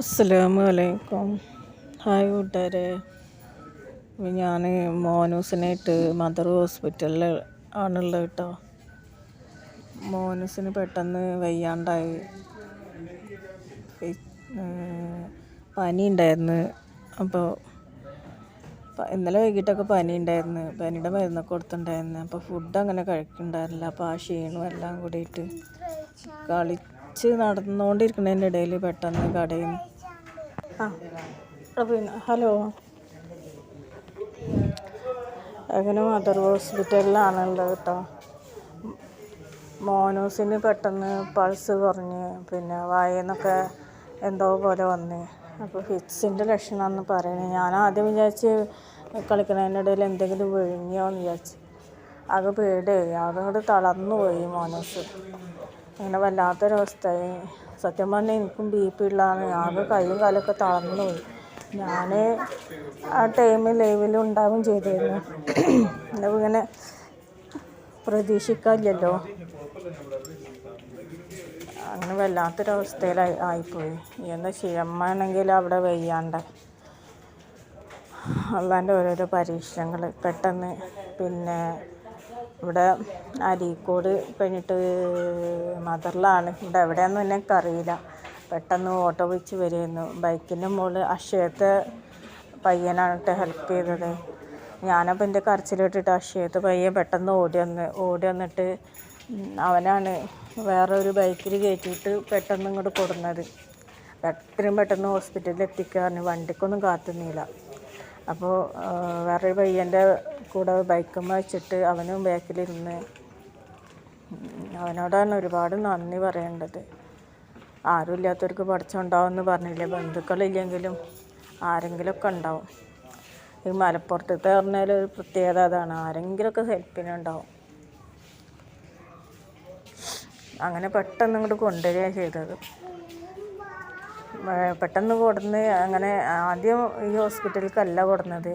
അസ്സലാമു അലൈക്കും. ഹായ് കൂട്ടുകാരെ. ഞാൻ മോനൂസിനായിട്ട് മദർ ഹോസ്പിറ്റലിൽ ആണുള്ളത് കേട്ടോ. മോനൂസിന് പെട്ടെന്ന് വയ്യാണ്ടായി. പനി ഉണ്ടായിരുന്നു അപ്പോൾ ഇന്നലെ വൈകിട്ടൊക്കെ പനി ഉണ്ടായിരുന്നു പനിയുടെ മരുന്നൊക്കെ കൊടുത്തിട്ടുണ്ടായിരുന്നു. അപ്പോൾ ഫുഡ് അങ്ങനെ കഴിക്കുന്നുണ്ടായിരുന്നില്ല അപ്പോൾ ആ ക്ഷീണം എല്ലാം കൂടിയിട്ട് കളിച്ച് നടന്നുകൊണ്ടിരിക്കുന്നതിന്റെ ഇടയിൽ പെട്ടെന്ന് നിന്ന് ആ പിന്നെ ഹലോ. അങ്ങനെ മദർ ഹോസ്പിറ്റലിലാണുള്ളത് കേട്ടോ. മോനൂസിന് പെട്ടെന്ന് പൾസ് കുറഞ്ഞ് പിന്നെ വായെന്നൊക്കെ എന്തോ പോലെ വന്ന്. അപ്പോൾ ഫിറ്റ്സിന്റെ ലക്ഷണമെന്ന് പറയുന്നത് ഞാൻ ആദ്യം വിചാരിച്ച് കളിക്കുന്നതിന്റെ ഇടയിൽ എന്തെങ്കിലും വിഴുങ്ങിയോ എന്ന് വിചാരിച്ച്. അത് പേടിയായി. അതുകൊണ്ട് തളർന്നു പോയി മോനൂസ്. അങ്ങനെ വല്ലാത്തൊരവസ്ഥയായി സത്യം പറഞ്ഞാൽ എനിക്കും ബി പി ഉള്ളതാണ്. ആകെ കൈയും കാലൊക്കെ തളർന്നു പോയി. ഞാൻ ആ ടൈമിൽ ലൈവിൽ ഉണ്ടാവുകയും ചെയ്തിരുന്നു. അപ്പോൾ ഇങ്ങനെ പ്രതീക്ഷിക്കാനില്ലല്ലോ. അങ്ങനെ വല്ലാത്തൊരവസ്ഥയിലായി ആയിപ്പോയി. എന്താ ചെയ്യമ്മാണെങ്കിൽ അവിടെ വയ്യാണ്ട്. അള്ളാന്റെ ഓരോരോ പരീക്ഷണങ്ങൾ പെട്ടെന്ന്. പിന്നെ ഇവിടെ അരീക്കോട് കഴിഞ്ഞിട്ട് മദറിലാണ് ഇവിടെ എവിടെയാണെന്ന് എനിക്ക് അറിയില്ല പെട്ടെന്ന് ഓട്ടോ വിളിച്ച് വരുമായിരുന്നു ബൈക്കിന്റെ മുകളിൽ അക്ഷയത്തെ പയ്യനാണ് കേട്ടോ ഹെൽപ്പ് ചെയ്തത്. ഞാനപ്പോൾ എന്റെ കരച്ചിലിട്ടിട്ട് അക്ഷയത്തെ പയ്യൻ പെട്ടെന്ന് ഓടി വന്ന് ഓടി വന്നിട്ട് അവനാണ് വേറെ ഒരു ബൈക്കിൽ കയറ്റിയിട്ട് പെട്ടെന്ന് ഇങ്ങോട്ട് കൊടുന്നത്. എത്രയും പെട്ടെന്ന് ഹോസ്പിറ്റലിൽ എത്തിക്കാൻ വണ്ടിക്കൊന്നും കാത്തുന്നില്ല അപ്പോൾ വേറൊരു പയ്യന്റെ കൂടെ ബൈക്കുമ്മ വെച്ചിട്ട് അവനും ബാക്കിലിരുന്ന് അവനോടാണ് ഒരുപാട് നന്ദി പറയേണ്ടത്. ആരും ഇല്ലാത്തവർക്ക് പഠിച്ചുണ്ടാവുമെന്ന് പറഞ്ഞില്ലേ? ബന്ധുക്കളില്ലെങ്കിലും ആരെങ്കിലുമൊക്കെ ഉണ്ടാവും. ഈ മലപ്പുറത്തത്തെ പറഞ്ഞാൽ ഒരു പ്രത്യേകത അതാണ്. ആരെങ്കിലുമൊക്കെ ഹെൽപ്പിനുണ്ടാവും. അങ്ങനെ പെട്ടെന്ന് ഇങ്ങോട്ട് കൊണ്ടുവരികയാണ് ചെയ്തത്. പെട്ടെന്ന് കൊടുന്ന് അങ്ങനെ ആദ്യം ഈ ഹോസ്പിറ്റലിലേക്കല്ല കൊടുന്നത്.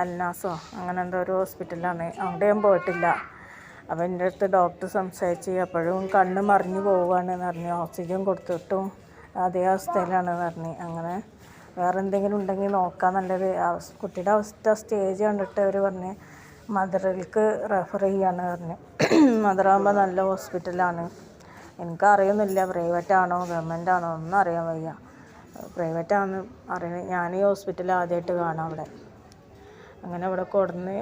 അൽനാസോ അങ്ങനെ എന്തോ ഒരു ഹോസ്പിറ്റലാണ്. അവിടെ ഞാൻ പോയിട്ടില്ല. അപ്പോൾ എന്റെ അടുത്ത് ഡോക്ടർ സംസാരിച്ച് അപ്പോഴും കണ്ണ് മറിഞ്ഞു പോവുകയാണെന്ന് പറഞ്ഞു. ഓക്സിജൻ കൊടുത്തിട്ടും അതേ അവസ്ഥയിലാണെന്ന് പറഞ്ഞു. അങ്ങനെ വേറെ എന്തെങ്കിലും ഉണ്ടെങ്കിൽ നോക്കാൻ നല്ലത് കുട്ടിയുടെ അവസ്ഥ സ്റ്റേജ് കണ്ടിട്ട് അവർ പറഞ്ഞ് മദറിലേക്ക് റെഫർ ചെയ്യാന്ന് പറഞ്ഞു. മദറാകുമ്പോൾ നല്ല ഹോസ്പിറ്റലാണ്. എനിക്കറിയുന്നില്ല പ്രൈവറ്റ് ആണോ ഗവൺമെന്റ് ആണോ ഒന്നും അറിയാൻ വയ്യ. പ്രൈവറ്റ് ആണെന്ന് അറിയണത് ഞാൻ ഈ ഹോസ്പിറ്റൽ ആദ്യമായിട്ട് കാണാം അവിടെ. അങ്ങനെ അവിടെ കൊടുന്ന്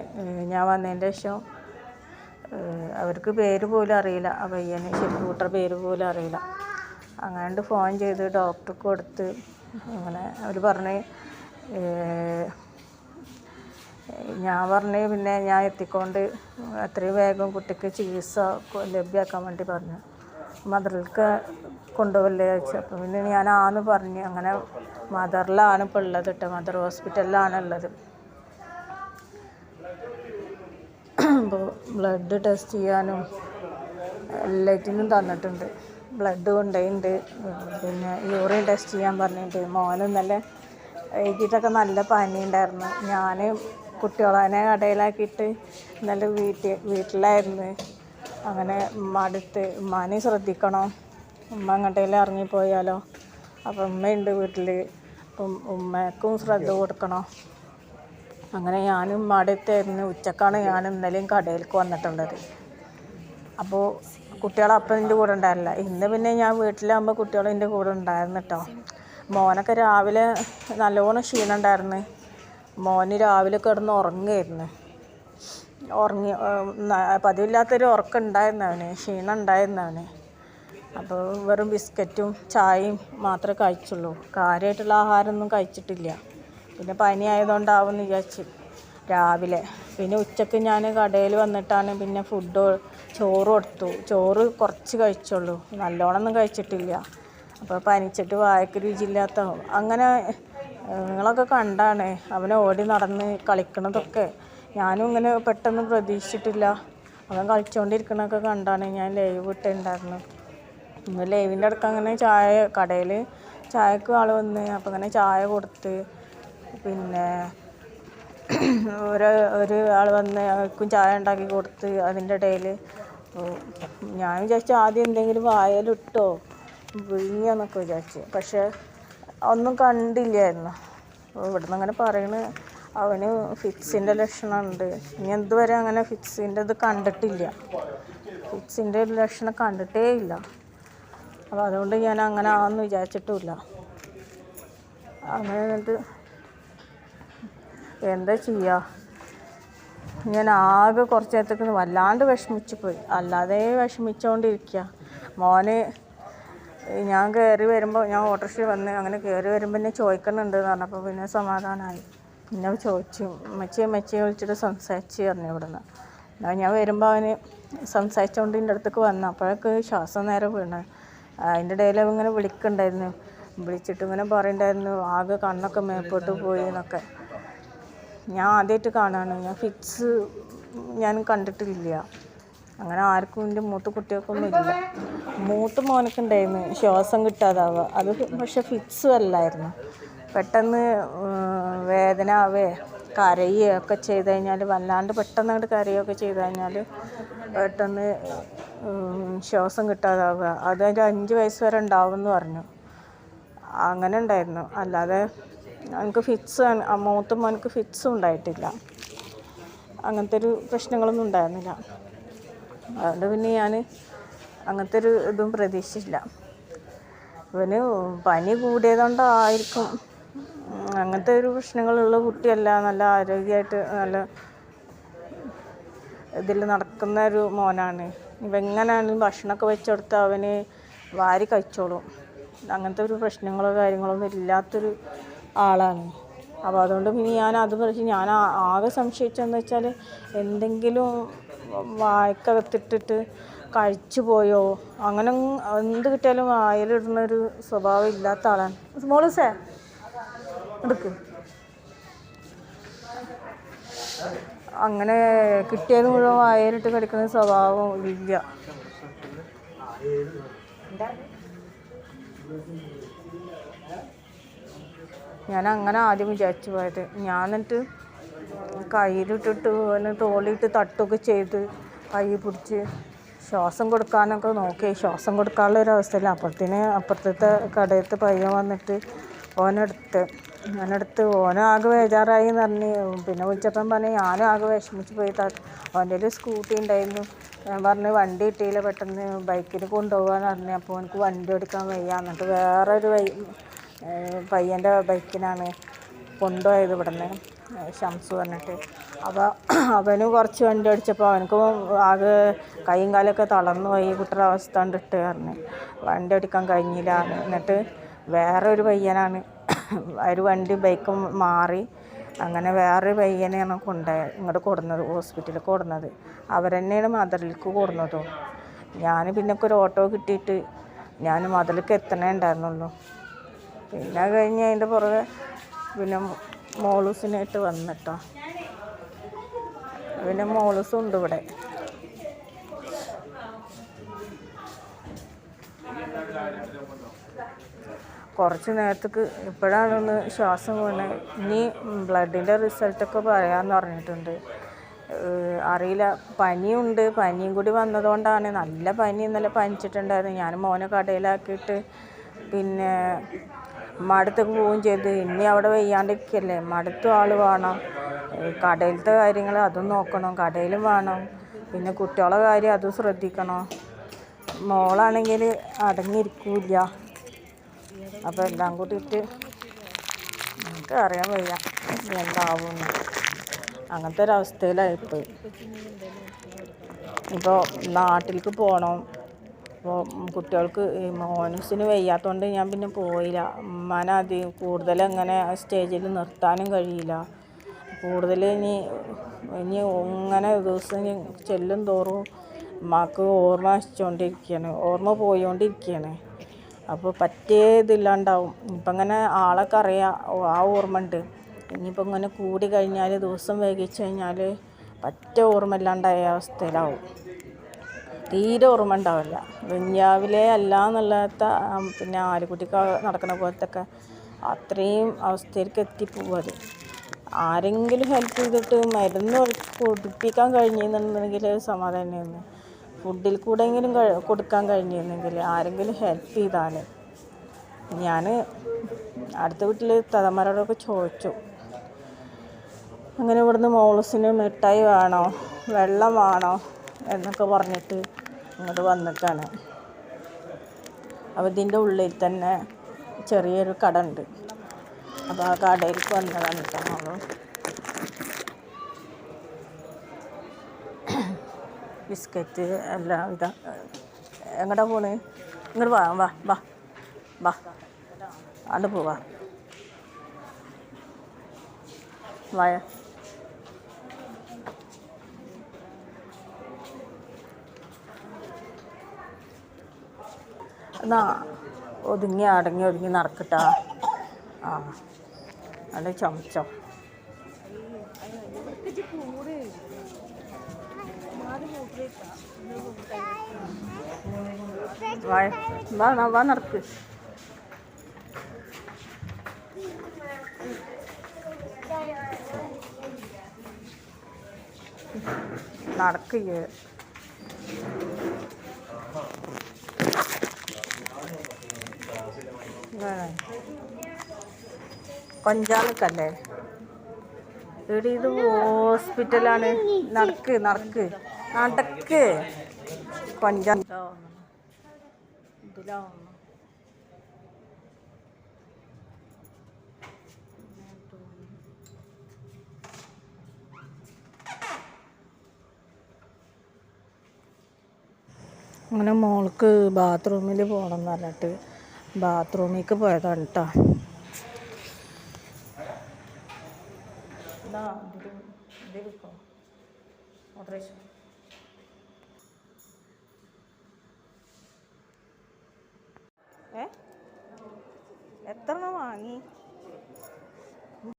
ഞാൻ വന്നതിന്റെ ശേഷം അവർക്ക് പേര് പോലും അറിയില്ല. ആ പയ്യന് ശരിക്കൂട്ടർ പേര് പോലും അറിയില്ല. അങ്ങനെ ഫോൺ ചെയ്ത് ഡോക്ടർക്ക് കൊടുത്ത് അങ്ങനെ അവർ പറഞ്ഞ് ഞാൻ പറഞ്ഞ് പിന്നെ ഞാൻ എത്തിക്കൊണ്ട് അത്രയും വേഗം കുട്ടിക്ക് ചികിത്സ ലഭ്യമാക്കാൻ വേണ്ടി പറഞ്ഞു. മദറിലേക്ക് കൊണ്ടുപോകല്ലേ ചോദിച്ചു. അപ്പം പിന്നെ ഞാൻ ആന്ന് പറഞ്ഞ് അങ്ങനെ മദറിലാണ് ഇപ്പോൾ ഉള്ളത് കേട്ടോ മദർ ഹോസ്പിറ്റലിലാണ് ഉള്ളത് അപ്പോൾ ബ്ലഡ് ടെസ്റ്റ് ചെയ്യാനും എല്ലാറ്റിനും തന്നിട്ടുണ്ട്. ബ്ലഡ് കൊണ്ടുപോയിട്ടുണ്ട് പിന്നെ യൂറിൻ ടെസ്റ്റ് ചെയ്യാൻ പറഞ്ഞിട്ട് മോനും നല്ല വൈകിട്ടൊക്കെ നല്ല പനി ഉണ്ടായിരുന്നു ഞാൻ കുട്ടികളെ കടയിലാക്കിയിട്ട് ഇന്നലെ വീട്ടിൽ വീട്ടിലായിരുന്നു. അങ്ങനെ മടുത്ത് ഉമ്മാനെ ശ്രദ്ധിക്കണം. ഉമ്മ അങ്ങോട്ടേലും ഇറങ്ങിപ്പോയാലോ? അപ്പം ഉമ്മയുണ്ട് വീട്ടിൽ അപ്പം ഉമ്മക്കും ശ്രദ്ധ കൊടുക്കണം. അങ്ങനെ ഞാനും ഉമ്മയുടെ ഉച്ചക്കാണ് ഞാൻ ഇന്നലെയും കടയിലേക്ക് വന്നിട്ടുള്ളത്. അപ്പോൾ കുട്ടികളെ അപ്പം എന്റെ കൂടെ ഉണ്ടായിരുന്നില്ല. ഇന്ന് പിന്നെ ഞാൻ വീട്ടിലാകുമ്പോൾ കുട്ടികൾ എന്റെ കൂടെ ഉണ്ടായിരുന്നു കേട്ടോ. മോനൊക്കെ രാവിലെ നല്ലോണം ക്ഷീണം ഉണ്ടായിരുന്നു മോന് രാവിലെ കിടന്ന് ഉറങ്ങുമായിരുന്നു ഉറങ്ങി പതിവില്ലാത്തൊരു ഉറക്കം ഉണ്ടായിരുന്നു ക്ഷീണം ഉണ്ടായിരുന്നു അവന്. അപ്പോൾ വെറും ബിസ്ക്കറ്റും ചായയും മാത്രമേ കഴിച്ചുള്ളൂ. കാര്യമായിട്ടുള്ള ആഹാരമൊന്നും കഴിച്ചിട്ടില്ല. പിന്നെ പനി ആയതുകൊണ്ടാവും വിചാരിച്ച് രാവിലെ. പിന്നെ ഉച്ചയ്ക്ക് ഞാൻ കടയിൽ വന്നിട്ടാണ് പിന്നെ ഫുഡ് ചോറ് കൊടുത്തു. ചോറ് കുറച്ച് കഴിച്ചുള്ളൂ. നല്ലോണമൊന്നും കഴിച്ചിട്ടില്ല. അപ്പോൾ പനിച്ചിട്ട് വായക്ക് രുചിയില്ലാത്ത അങ്ങനെ നിങ്ങളൊക്കെ കണ്ടാണ് അവനെ ഓടി നടന്ന് കളിക്കണതൊക്കെ. ഞാനും ഇങ്ങനെ പെട്ടെന്ന് പ്രതീക്ഷിച്ചിട്ടില്ല. അവൻ കളിച്ചുകൊണ്ടിരിക്കണൊക്കെ കണ്ടാണ് ഞാൻ ലൈവ് ഇട്ടുണ്ടായിരുന്നു ഇന്ന് ലൈവിന്റെ അടുക്ക അങ്ങനെ ചായ കടയിൽ ചായക്ക് ആൾ വന്ന് അപ്പം അങ്ങനെ ചായ കൊടുത്ത് പിന്നെ ഒരു ഒരു ആൾ വന്ന് അവർക്കും ചായ ഉണ്ടാക്കി കൊടുത്ത് അതിന്റെ ഇടയിൽ ഞാൻ വിചാരിച്ചു ആദ്യം എന്തെങ്കിലും വായലിട്ടോ വിഴുങ്ങിയെന്നൊക്കെ വിചാരിച്ചു. പക്ഷേ ഒന്നും കണ്ടില്ലായിരുന്നു. ഇവിടുന്ന് അങ്ങനെ പറയണ് അവന് ഫിക്സിന്റെ ലക്ഷണമുണ്ട്. ഇനി എന്തുവരെ അങ്ങനെ ഫിക്സിന്റെ ഇത് കണ്ടിട്ടില്ല. ഫിക്സിന്റെ ഒരു ലക്ഷണം കണ്ടിട്ടേ ഇല്ല അപ്പോൾ അതുകൊണ്ട് ഞാൻ അങ്ങനെ ആണെന്ന് വിചാരിച്ചിട്ടുമില്ല. അങ്ങനെ എന്നിട്ട് എന്താ ചെയ്യുക ഞാൻ ആകെ കുറച്ച് നേരത്തേക്ക് വല്ലാണ്ട് വിഷമിച്ചു പോയി അല്ലാതെ വിഷമിച്ചുകൊണ്ടിരിക്കുക മോന് ഞാൻ കയറി വരുമ്പോൾ ഞാൻ ഓട്ടോറിക്ഷ വന്ന് അങ്ങനെ കയറി വരുമ്പോൾ എന്നെ ചോദിക്കുന്നുണ്ട് എന്ന് പറഞ്ഞപ്പോൾ പിന്നെ സമാധാനമായി പിന്നെ ചോദിച്ചു മച്ചിയെ മച്ചിയെ വിളിച്ചിട്ട് സംസാരിച്ച് പറഞ്ഞു ഇവിടുന്ന്. എന്നാൽ ഞാൻ വരുമ്പോൾ അവന് സംസാരിച്ചുകൊണ്ട് എന്റെ അടുത്തേക്ക് വന്നു. അപ്പോഴേക്ക് ശ്വാസം നേരെ വീണ്. അതിന്റെ ഇടയിൽ ഇങ്ങനെ വിളിക്കണ്ടായിരുന്നു. വിളിച്ചിട്ട് ഇങ്ങനെ പറയണ്ടായിരുന്നു. ആകെ കണ്ണൊക്കെ മേപ്പോട്ട് പോയി എന്നൊക്കെ. ഞാൻ ആദ്യമായിട്ട് കാണാണ്. ഞാൻ ഫിക്സ് ഞാൻ കണ്ടിട്ടില്ല. അങ്ങനെ ആർക്കും എന്റെ മൂത്ത കുട്ടികൾക്കൊന്നും ഇല്ല. മൂത്ത മോനൊക്കെ ഉണ്ടായിരുന്നു ശ്വാസം കിട്ടാതാവുക. അത് പക്ഷെ ഫിറ്റ്സും അല്ലായിരുന്നു. പെട്ടെന്ന് വേദന ആവേ കരയുകയോ ഒക്കെ ചെയ്ത് കഴിഞ്ഞാൽ വല്ലാണ്ട് പെട്ടെന്ന് അങ്ങോട്ട് കരയുകയൊക്കെ ചെയ്ത് കഴിഞ്ഞാൽ പെട്ടെന്ന് ശ്വാസം കിട്ടാതാവുക. അത് ഒരു അഞ്ച് വയസ്സ് വരെ ഉണ്ടാവും എന്ന് പറഞ്ഞു. അങ്ങനെ ഉണ്ടായിരുന്നു. അല്ലാതെ എനിക്ക് ഫിറ്റ്സ് മൂത്ത മോനക്ക് ഫിറ്റ്സും ഉണ്ടായിട്ടില്ല. അങ്ങനത്തെ ഒരു പ്രശ്നങ്ങളൊന്നും ഉണ്ടായിരുന്നില്ല. അതുകൊണ്ട് പിന്നെ ഞാൻ അങ്ങനത്തെ ഒരു ഇതും പ്രതീക്ഷിച്ചില്ല. ഇവന് പനി കൂടിയതുകൊണ്ടായിരിക്കും. അങ്ങനത്തെ ഒരു പ്രശ്നങ്ങളുള്ള കുട്ടിയല്ല. നല്ല ആരോഗ്യമായിട്ട് നല്ല ഇതിൽ നടക്കുന്ന ഒരു മോനാണ്. ഇവ എങ്ങനെയാണ് ഭക്ഷണമൊക്കെ വെച്ച് കൊടുത്താൽ അവന് വാരി കഴിച്ചോളും. അങ്ങനത്തെ ഒരു പ്രശ്നങ്ങളോ കാര്യങ്ങളോ ഒന്നും ഇല്ലാത്തൊരു ആളാണ്. അപ്പോൾ അതുകൊണ്ട് പിന്നെ ഞാൻ അത് പറഞ്ഞു ഞാൻ ആകെ സംശയിച്ചതെന്ന് വെച്ചാൽ എന്തെങ്കിലും വായ്ക്കകത്തിട്ടിട്ട് കഴിച്ചു പോയോ? അങ്ങനെ എന്ത് കിട്ടിയാലും വായിലിടുന്ന ഒരു സ്വഭാവം ഇല്ലാത്ത ആളാണ്. മോളൂസേ? എടുക്ക്. അങ്ങനെ കിട്ടിയത് മുഴുവൻ വായലിട്ട് കടിക്കുന്ന സ്വഭാവം ഇല്ല. ഞാൻ അങ്ങനെ ആദ്യം വിചാരിച്ചു പോയത്. ഞാൻ എന്നിട്ട് കയ്യിലിട്ടിട്ട് പിന്നെ തോളിയിട്ട് തട്ടുകയൊക്കെ ചെയ്ത് കൈ പിടിച്ച് ശ്വാസം കൊടുക്കാനൊക്കെ നോക്കി. ശ്വാസം കൊടുക്കാനുള്ള ഒരു അവസ്ഥയില്ല അപ്പുറത്തിന് അപ്പുറത്തെ കടയത്ത് പയ്യൻ വന്നിട്ട് ഓനെടുത്ത് ഞാനെടുത്ത് ഓനും ആകെ ബേജാറായി എന്ന് പറഞ്ഞ്. പിന്നെ വിളിച്ചപ്പം പറഞ്ഞു ഞാനും ആകെ വിഷമിച്ച് പോയി. അവന്റെ ഒരു സ്കൂട്ടി ഉണ്ടായിരുന്നു. ഞാൻ പറഞ്ഞു വണ്ടി കിട്ടിയില്ല പെട്ടെന്ന് ബൈക്കിൽ കൊണ്ടുപോകാന്ന് പറഞ്ഞു. അപ്പോൾ എനിക്ക് വണ്ടി ഓടിക്കാൻ വയ്യ. എന്നിട്ട് വേറൊരു വൈ പയ്യന്റെ ബൈക്കിനാണ് കൊണ്ടുപോയത് ഇവിടുന്ന്. ഷംസ് പറഞ്ഞിട്ട്. അപ്പോൾ അവന് കുറച്ച് വണ്ടി ഓടിച്ചപ്പോൾ അവനക്ക് ആകെ കൈയും കാലൊക്കെ തളർന്നു പോയി. കുട്ടിയുടെ അവസ്ഥ കണ്ടിട്ട് പറഞ്ഞു. വണ്ടി ഓടിക്കാൻ കഴിഞ്ഞില്ല എന്നിട്ട് വേറൊരു പയ്യനാണ് ഒരു വണ്ടി ബൈക്കും മാറി അങ്ങനെ വേറൊരു പയ്യനെയാണ് കൊണ്ടുപോയത് ഇങ്ങോട്ട് കൊടുന്നത് ഹോസ്പിറ്റലിൽ കൊടുന്നത്. അവരെന്നെയാണ് മദറിലേക്ക് കൊടുന്നതും. ഞാൻ പിന്നെ ഒരു ഓട്ടോ കിട്ടിയിട്ട് ഞാൻ മതിലേക്ക് എത്തണേ ഉണ്ടായിരുന്നുള്ളൂ. പിന്നെ കഴിഞ്ഞ് അതിന്റെ പുറകെ പിന്നെ മോളൂസിനായിട്ട് വന്നിട്ടോ പിന്നെ മോളൂസും ഉണ്ട് ഇവിടെ. കുറച്ച് നേരത്തേക്ക് ഇപ്പോഴാണ് ഒന്ന് ശ്വാസം പോകുന്നത് ഇനി ബ്ലഡിന്റെ റിസൾട്ടൊക്കെ പറയാമെന്ന് പറഞ്ഞിട്ടുണ്ട്. അറിയില്ല. പനിയുണ്ട്. പനിയും കൂടി വന്നതുകൊണ്ടാണ് നല്ല പനി ഇന്നലെ പനിച്ചിട്ടുണ്ടായിരുന്നു. ഞാൻ മോനെ കടയിലാക്കിയിട്ട് പിന്നെ മടുത്തൊക്കെ പോവുകയും ചെയ്തു. ഇനി അവിടെ വയ്യാണ്ടിരിക്കല്ലേ. മടുത്തും ആൾ വേണം. കടയിലത്തെ കാര്യങ്ങൾ അതും നോക്കണം. കടയിലും വേണം. പിന്നെ കുട്ടികളെ കാര്യം അതും ശ്രദ്ധിക്കണം. മോളാണെങ്കിൽ അടങ്ങിയിരിക്കില്ല. അപ്പോൾ എല്ലാം കൂട്ടിയിട്ട് നമുക്ക് അറിയാൻ വയ്യ എന്താവും. അങ്ങനത്തെ ഒരവസ്ഥയിലായിപ്പോയി ഇപ്പോൾ നാട്ടിലേക്ക് പോകണം അപ്പോൾ കുട്ടികൾക്ക് മോനൂസിന് വയ്യാത്തതുകൊണ്ട് ഞാൻ പിന്നെ പോയില്ല. ഉമ്മാനെ അധികം കൂടുതൽ അങ്ങനെ സ്റ്റേജിൽ നിർത്താനും കഴിയില്ല. കൂടുതൽ ഇനി ഇനി ഇങ്ങനെ ദിവസം ചെല്ലും തോറും ഉമ്മാക്ക് ഓർമ്മ വച്ചുകൊണ്ടിരിക്കുകയാണ് ഓർമ്മ പോയിക്കൊണ്ടിരിക്കുകയാണ് അപ്പോൾ പറ്റേ ഇതില്ലാണ്ടാവും ഇപ്പം അങ്ങനെ ആളൊക്കെ അറിയാം ആ ഓർമ്മ ഉണ്ട് ഇനിയിപ്പോൾ ഇങ്ങനെ കൂടി കഴിഞ്ഞാൽ ദിവസം വൈകിച്ച് കഴിഞ്ഞാൽ പറ്റ ഓർമ്മ ഇല്ലാണ്ടായ അവസ്ഥയിലാവും. തീരെ ഓർമ്മ ഉണ്ടാവില്ല വെഞ്ഞാവിലെ അല്ല എന്നുള്ളത്ത പിന്നെ ആലുകുട്ടിക്ക് നടക്കുന്ന പോലത്തൊക്കെ അത്രയും അവസ്ഥയിലേക്ക് എത്തിപ്പോവും അത്. ആരെങ്കിലും ഹെൽപ്പ് ചെയ്തിട്ട് മരുന്ന് കുടിപ്പിക്കാൻ കഴിഞ്ഞെന്നുണ്ടെങ്കിൽ സമാധാനമായിരുന്നു ഫുഡിൽ കൂടെയെങ്കിലും കൊടുക്കാൻ കഴിഞ്ഞിരുന്നെങ്കിൽ ആരെങ്കിലും ഹെൽപ്പ് ചെയ്താൽ ഞാൻ അടുത്ത വീട്ടിൽ തലമാരോടൊക്കെ ചോദിച്ചു. അങ്ങനെ ഇവിടുന്ന് മോളസിന് മിഠായി വേണോ വെള്ളം വേണോ എന്നൊക്കെ പറഞ്ഞിട്ട് ഇങ്ങോട്ട് വന്നിട്ടാണ്. അപ്പോൾ ഇതിന്റെ ഉള്ളിൽ തന്നെ ചെറിയൊരു കട ഉണ്ട്. അപ്പോൾ ആ കടയിലേക്ക് വന്നതാണ് കേട്ടോ ബിസ്ക്കറ്റ് എല്ലാം ഇതാ എങ്ങോട്ടാ പോണ്? ഇങ്ങോട്ട് വാ വാ വാ വാ. അവിടെ പോവാ വായ. എന്നാ ഒതുങ്ങി അടങ്ങി ഒതുങ്ങി നടക്കട്ടാ ആ അല്ലെ ചമച്ചോ. വായ വാ വാ നടക്ക് നടക്ക് കൊഞ്ചാലക്കല്ലേ? എടി ഇത് ഹോസ്പിറ്റലാണ് നടക്ക് നടക്ക്. നടക്ക്. അങ്ങനെ മോൾക്ക് ബാത്റൂമിൽ പോകണം എന്ന് പറഞ്ഞിട്ട് ബാത്റൂമിലേക്ക് പോയതാണ് കേട്ടോ ഏ എത്ര വാങ്ങി?